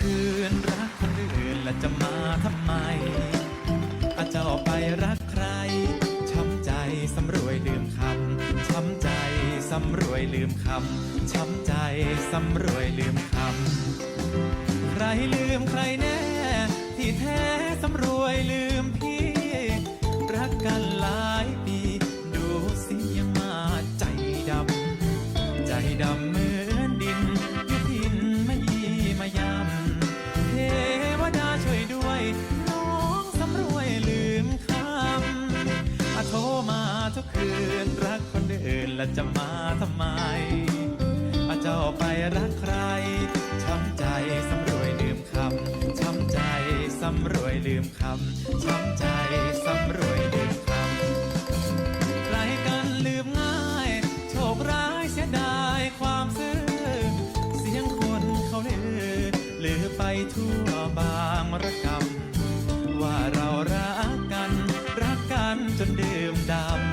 คืนรักคนอื่นละจะมาทำไมอาเจ้าไปรักใคร ช้ำใจสำรวยลืมคำ ช้ำใจสำรวยลืมคำ ช้ำใจสำรวยลืมคำ ใครลืมใครแน่ ที่แท้สำรวยลืมพี่ รักกันหลายปี ดูสิยังมาใจดำ ใจดำ และจะมาทำไมเจ้าไปรักใคร ช้ำใจสำรวยลืมคำ ช้ำใจสำรวยลืมคำ ช้ำใจสำรวยลืมคำ ใครกันลืมง่าย โชคร้ายเสียดายความซื่อ เสียงคนเขาลือหรือไปทั่วบางระกำว่าเรารักกัน รักกันจนดื่มดำ